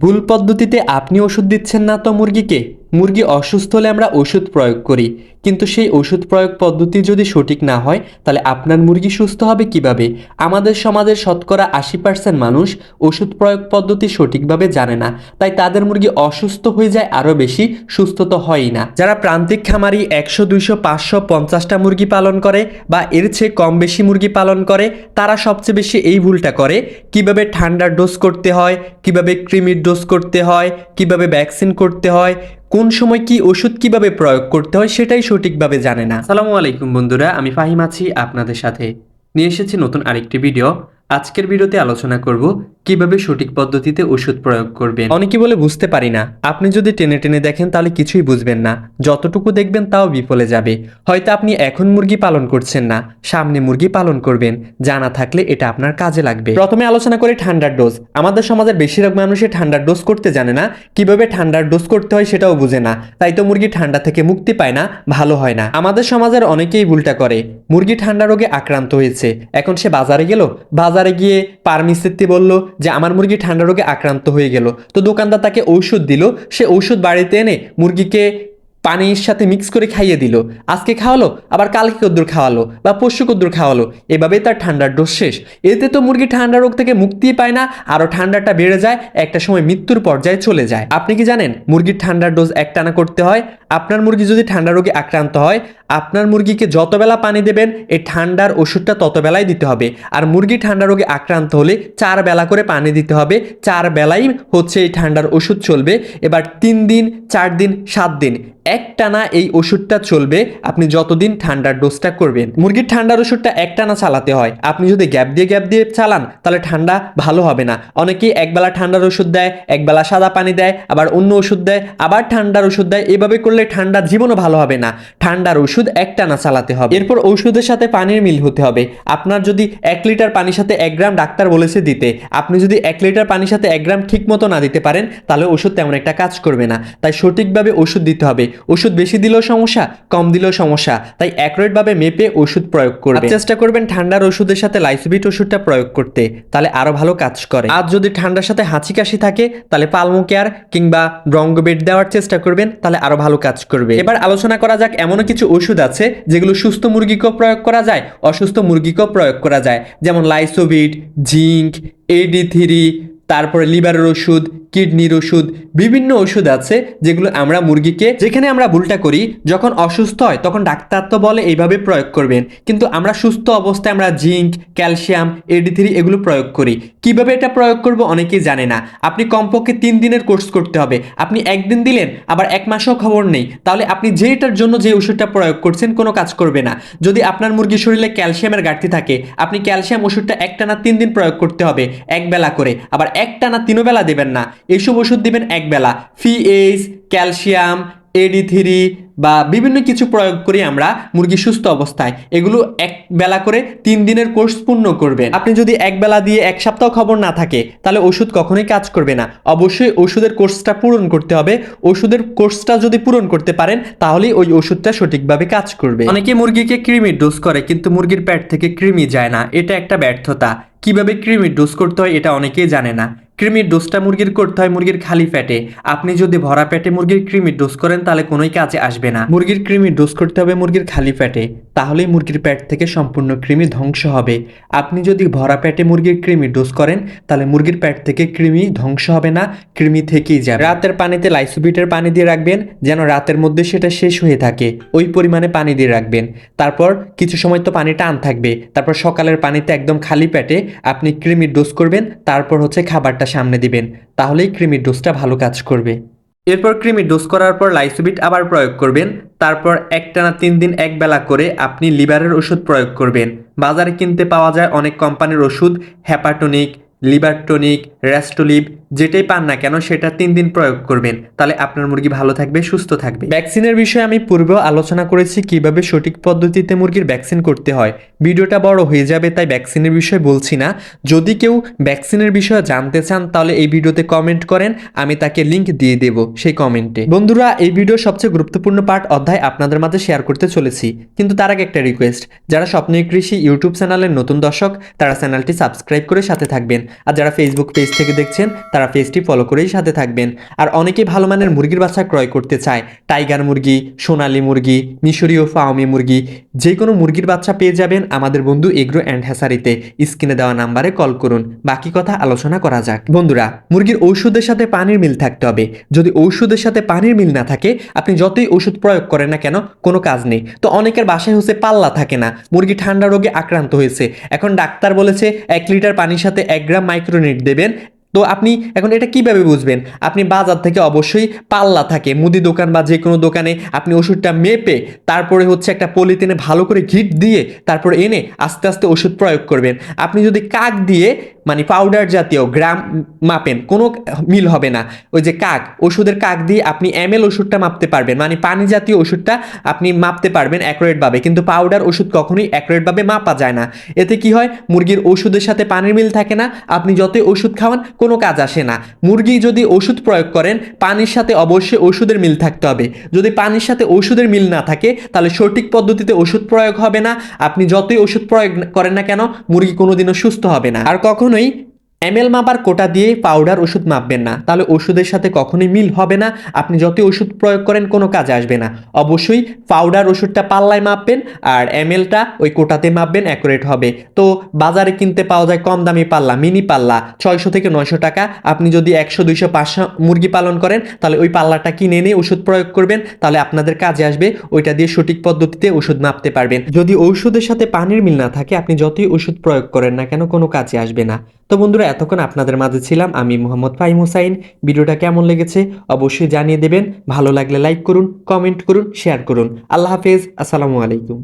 ভুল পদ্ধতিতে আপনি ওষুধ দিচ্ছেন না তো মুরগিকে? মুরগি অসুস্থ হলে আমরা ওষুধ প্রয়োগ করি। কিন্তু সেই ওষুধ প্রয়োগ পদ্ধতি যদি সঠিক না হয়, তাহলে আপনার মুরগি সুস্থ হবে কীভাবে? আমাদের সমাজের শতকরা আশি পার্সেন্ট মানুষ ওষুধ প্রয়োগ পদ্ধতি সঠিকভাবে জানে না। তাই তাদের মুরগি অসুস্থ হয়ে যায় আরও বেশি, সুস্থ তো হয়ই না। যারা প্রান্তিক খামারি একশো, দুইশো, পাঁচশো, পঞ্চাশটা মুরগি পালন করে বা এর চেয়ে কম বেশি মুরগি পালন করে, তারা সবচেয়ে বেশি এই ভুলটা করে। কীভাবে ঠান্ডার ডোজ করতে হয়, কীভাবে ক্রিমির ডোজ করতে হয়, কীভাবে ভ্যাকসিন করতে হয় কোন সময় কি ওষুধ কীভাবে প্রয়োগ করতে হয় সেটাই সঠিকভাবে জানে না। সালামু আলাইকুম বন্ধুরা, আমি ফাহিম আছি আপনাদের সাথে। নিয়ে এসেছি নতুন আরেকটি ভিডিও। আজকের ভিডিওতে আলোচনা করব কীভাবে সঠিক পদ্ধতিতে ওষুধ প্রয়োগ করবেন। অনেকে বলে, বুঝতে পারি না। আপনি যদি টেনে টেনে দেখেন, তাহলে কিছুই বুঝবেন না। যতটুকু দেখবেন, তাও বিফলে যাবে। হয়তো আপনি এখন মুরগি পালন করছেন না, সামনে মুরগি পালন করবেন। জানা থাকলে এটা আপনার কাজে লাগবে। প্রথমে আলোচনা করি ঠান্ডার ডোজ। আমাদের সমাজের বেশিরভাগ মানুষই ঠান্ডার ডোজ করতে জানে না। কীভাবে ঠান্ডার ডোজ করতে হয় সেটাও বুঝে না। তাই তো মুরগি ঠান্ডা থেকে মুক্তি পায় না, ভালো হয় না। আমাদের সমাজের অনেকেই ভুলটা করে। মুরগি ঠান্ডা রোগে আক্রান্ত হয়েছে। এখন সে বাজারে গেল। বাজারে গিয়ে পারমিস্ত্রি বলল যে আমার মুরগি ঠান্ডা রোগে আক্রান্ত হয়ে গেল। তো দোকানদার তাকে ঔষধ দিল। সে ঔষধ বাড়িতে এনে মুরগিকে পানির সাথে মিক্স করে খাইয়ে দিল। আজকে খাওয়ালো, আবার কালকে কদ্দুর খাওয়ালো বা পশু কদ্দুর খাওয়ালো। এভাবেই তার ঠান্ডার ডোজ শেষ। এতে তো মুরগি ঠান্ডা রোগ থেকে মুক্তি পায় না, আরও ঠান্ডাটা বেড়ে যায়, একটা সময় মৃত্যুর পর্যায়ে চলে যায়। আপনি কি জানেন মুরগির ঠান্ডার ডোজ একটানা করতে হয়? আপনার মুরগি যদি ঠান্ডা রোগে আক্রান্ত হয় আপনার মুরগিকে যতবেলা পানি দেবেন, এই ঠান্ডার ওষুধটা ততবেলাই দিতে হবে। আর মুরগি ঠান্ডা রোগে আক্রান্ত হলে চার বেলা করে পানি দিতে হবে। চার বেলাই হচ্ছে এই ঠান্ডার ওষুধ চলবে। এবার তিন দিন, চার দিন, সাত দিন, একটানা এই ওষুধটা চলবে। আপনি যতদিন ঠান্ডার ডোজটা করবেন। মুরগির ঠান্ডার ওষুধটা একটানা চালাতে হয়। আপনি যদি গ্যাপ দিয়ে গ্যাপ দিয়ে চালান, তাহলে ঠান্ডা ভালো হবে না। অনেকেই একবেলা ঠান্ডার ওষুধ দেয়, একবেলা সাদা পানি দেয়, আবার অন্য ওষুধ দেয়, আবার ঠান্ডার ওষুধ দেয়। এভাবে করলে ঠান্ডা জীবনও ভালো হবে না। ঠান্ডার ওষুধ একটানা চালাতে হবে। এরপর ওষুধের সাথে পানির মিল হতে হবে। আপনার যদি এক লিটার পানির সাথে এক গ্রাম ডাক্তার বলেছে দিতে আপনি যদি এক লিটার পানির সাথে এক গ্রাম ঠিক মতো না দিতে পারেন তাহলে ওষুধ তেমন একটা কাজ করবে না। তাই সঠিকভাবে ওষুধ দিতে হবে। ওষুধ বেশি দিলেও সমস্যা কম দিলেও সমস্যা। তাই অ্যাকুরেটভাবে মেপে ওষুধ প্রয়োগ করবেন চেষ্টা করবেন ঠান্ডার ওষুধের সাথে লাইসোবিট ওষুধটা প্রয়োগ করতে। তাহলে আরও ভালো কাজ করে। আর যদি ঠান্ডার সাথে হাঁচি কাশি থাকে তাহলে পালমো কেয়ার কিংবা ব্রঙ্গোবেট দেওয়ার চেষ্টা করবেন তাহলে আরও ভালো কাজ করবে। এবার আলোচনা করা যাক এমনও কিছু ওষুধ আছে যেগুলো সুস্থ মুরগিকেও প্রয়োগ করা যায়, অসুস্থ মুরগিকেও প্রয়োগ করা যায়। যেমন লাইসোভিট জিঙ্ক এডি থ্রি তারপরে লিভারের ওষুধ, কিডনির ওষুধ, বিভিন্ন ওষুধ আছে যেগুলো আমরা মুরগিকে, যেখানে আমরা ভুলটা করি, যখন অসুস্থ হয় তখন ডাক্তার তো বলে এইভাবে প্রয়োগ করবেন। কিন্তু আমরা সুস্থ অবস্থায় আমরা জিঙ্ক, ক্যালসিয়াম এডি থ্রি এগুলো প্রয়োগ করি। কীভাবে এটা প্রয়োগ করব অনেকেই জানে না। আপনি কমপক্ষে তিন দিনের কোর্স করতে হবে। আপনি একদিন দিলেন, আবার এক মাসও খবর নেই। তাহলে আপনি যেটার জন্য যে ওষুধটা প্রয়োগ করছেন কোনো কাজ করবে না। যদি আপনার মুরগির শরীরে ক্যালসিয়ামের ঘাটতি থাকে, আপনি ক্যালসিয়াম ওষুধটা একটানা তিন দিন প্রয়োগ করতে হবে, এক বেলা করে। আবার একটানা তিনও বেলা দেবেন না। এইসব ওষুধ দেবেন এক বেলা। ফিএইচ ক্যালসিয়াম এডি থ্রি বা বিভিন্ন কিছু প্রয়োগ করি আমরা মুরগি সুস্থ অবস্থায়। এগুলো এক বেলা করে তিন দিনের কোর্স পূর্ণ করবেন আপনি যদি এক বেলা দিয়ে এক সপ্তাহ খবর না থাকে, তাহলে ওষুধ কখনোই কাজ করবে না। অবশ্যই ওষুধের কোর্সটা পূরণ করতে হবে। ওষুধের কোর্সটা যদি পূরণ করতে পারেন, তাহলেই ওই ওষুধটা সঠিকভাবে কাজ করবে। অনেকে মুরগিকে কৃমির ডোজ করে, কিন্তু মুরগির প্যাট থেকে কৃমি যায় না। এটা একটা ব্যর্থতা। কীভাবে কৃমির ডোজ করতে হয়, এটা অনেকেই জানে না। কৃমির ডোজটা মুরগির করতে হয় মুরগির খালি ফ্যাটে। আপনি যদি ভরা পেটে মুরগির ক্রিমির ডোজ করেন, তাহলে কোনোই কাজে আসবে না। মুরগির ক্রিমির ডোজ করতে হবে মুরগির খালি পেটে তাহলেই মুরগির পেট থেকে সম্পূর্ণ কৃমি ধ্বংস হবে। আপনি যদি ভরা পেটে মুরগির কৃমির ডোজ করেন, তাহলে মুরগির পেট থেকে কৃমি ধ্বংস হবে না, কৃমি থেকেই যাবে। রাতের পানিতে লাইসোবিটের পানি দিয়ে রাখবেন, যেন রাতের মধ্যে সেটা শেষ হয়ে থাকে। ওই পরিমাণে পানি দিয়ে রাখবেন। তারপর কিছু সময় তো পানি টান থাকবে। তারপর সকালের পানিতে একদম খালি পেটে আপনি কৃমির ডোজ করবেন, তারপর হচ্ছে খাবারটা সামনে দিবেন। তাহলেই কৃমির ডোজটা ভালো কাজ করবে। এরপর ক্রিমি ডোজ করার পর লাইসোবিট আবার প্রয়োগ করবেন। তারপর একটানা তিন দিন এক বেলা করে আপনি লিভারের ওষুধ প্রয়োগ করবেন। বাজারে কিনতে পাওয়া যায় অনেক কোম্পানির ওষুধ হ্যাপাটনিক লিভার টনিক র্যাস্টোলিভ যেটাই পান না কেন সেটা তিন দিন প্রয়োগ করবেন। তাহলে আপনার মুরগি ভালো থাকবে, সুস্থ থাকবে। ভ্যাকসিনের বিষয়ে আমি পূর্বেও আলোচনা করেছি কীভাবে সঠিক পদ্ধতিতে মুরগির ভ্যাকসিন করতে হয়। ভিডিওটা বড় হয়ে যাবে, তাই ভ্যাকসিনের বিষয়ে বলছি না। যদি কেউ ভ্যাকসিনের বিষয়ে জানতে চান, তাহলে এই ভিডিওতে কমেন্ট করেন, আমি তাকে লিংক দিয়ে দেব সেই কমেন্টে বন্ধুরা, এই ভিডিওর সবচেয়ে গুরুত্বপূর্ণ পার্ট অধ্যায় আপনাদের মাঝে শেয়ার করতে চলেছি। কিন্তু তার আগে একটা রিকোয়েস্ট যারা স্বপ্নীয় কৃষি ইউটিউব চ্যানেলের নতুন দর্শক, তারা চ্যানেলটি সাবস্ক্রাইব করে সাথে থাকবেন। আর যারা ফেসবুক পেজ থেকে দেখছেন, তারা তারা পেজটি ফলো করেই সাথে থাকবেন। আর অনেকেই ভালো মানের মুরগির বাচ্চা ক্রয় করতে চায়। টাইগার মুরগি, সোনালী মুরগি মিশরীয় ফাওমি মুরগি, যে কোনো মুরগির বাচ্চা পেয়ে যাবেন আমাদের বন্ধু এগ্রো অ্যান্ড হ্যাসারিতে। স্ক্রিনে দেওয়া নাম্বারে কল করুন। বাকি কথা আলোচনা করা যাক। বন্ধুরা, মুরগির ঔষধের সাথে পানির মিল থাকতে হবে। যদি ঔষধের সাথে পানির মিল না থাকে, আপনি যতই ওষুধ প্রয়োগ করেন না কেন, কোনো কাজ নেই। তো অনেকের বাসায় হচ্ছে পাল্লা থাকে না। মুরগি ঠান্ডা রোগে আক্রান্ত হয়েছে। এখন ডাক্তার বলেছে, এক লিটার পানির সাথে এক গ্রাম মাইক্রোনিট দেবেন। তো আপনি এখন এটা কীভাবে বুঝবেন? আপনি বাজার থেকে অবশ্যই পাল্লা থাকে, মুদি দোকান বা যে কোনো দোকানে আপনি ওষুধটা মেপে, তারপরে হচ্ছে একটা পলিথিনে ভালো করে ঘিট দিয়ে, তারপরে এনে আস্তে আস্তে ওষুধ প্রয়োগ করবেন। আপনি যদি কাক দিয়ে মানে পাউডার জাতীয় গ্রাম মাপেন, কোনো মিল হবে না। ওই যে কাক, ওষুধের কাক দিয়ে আপনি এম এল ওষুধটা মাপতে পারবেন। মানে পানি জাতীয় ওষুধটা আপনি মাপতে পারবেন অ্যাকুরেটভাবে কিন্তু পাউডার ওষুধ কখনোই অ্যাকুরেটভাবে মাপা যায় না। এতে কি হয়? মুরগির ওষুধের সাথে পানির মিল থাকে না। আপনি যতই ওষুধ খাওয়ান, কোনো কাজ আসে না। মুরগি যদি ওষুধ প্রয়োগ করেন, পানির সাথে অবশ্যই ওষুধের মিল থাকতে হবে। যদি পানির সাথে ওষুধের মিল না থাকে, তাহলে সঠিক পদ্ধতিতে ওষুধ প্রয়োগ হবে না। আপনি যতই ওষুধ প্রয়োগ করেন না কেন, মুরগি কোনোদিনও সুস্থ হবে না। আর কখনোই এমএল মাপার কোটা দিয়ে পাউডার ওষুধ মাপবেন না। তাহলে ওষুধের সাথে কখনোই মিল হবে না। আপনি যতই ওষুধ প্রয়োগ করেন, কোনো কাজে আসবে না। অবশ্যই পাউডার ওষুধটা পাল্লায় মাপবেন আর এমএলটা ওই কোটাতে মাপবেন অ্যাকুরেট হবে। তো বাজারে কিনতে পাওয়া যায় কম দামি পাল্লা মিনি পাল্লা, ছয়শো থেকে নয়শো টাকা। আপনি যদি একশো, দুইশো, পাঁচশো মুরগি পালন করেন, তাহলে ওই পাল্লাটা কিনে এনে ওষুধ প্রয়োগ করবেন। তাহলে আপনাদের কাজে আসবে, ওইটা দিয়ে সঠিক পদ্ধতিতে ওষুধ মাপতে পারবেন। যদি ঔষধের সাথে পানির মিল না থাকে, আপনি যতই ওষুধ প্রয়োগ করেন না কেন, কোনো কাজে আসবে না। তো বন্ধুরা এতক্ষণ আপনাদের মাঝে ছিলাম আমি মোহাম্মদ ফাহিম হুসাইন। ভিডিওটা কেমন লেগেছে অবশ্যই জানিয়ে দেবেন। ভালো লাগলে লাইক করুন, কমেন্ট করুন, শেয়ার করুন। আল্লাহ হাফেজ, আসসালামু আলাইকুম।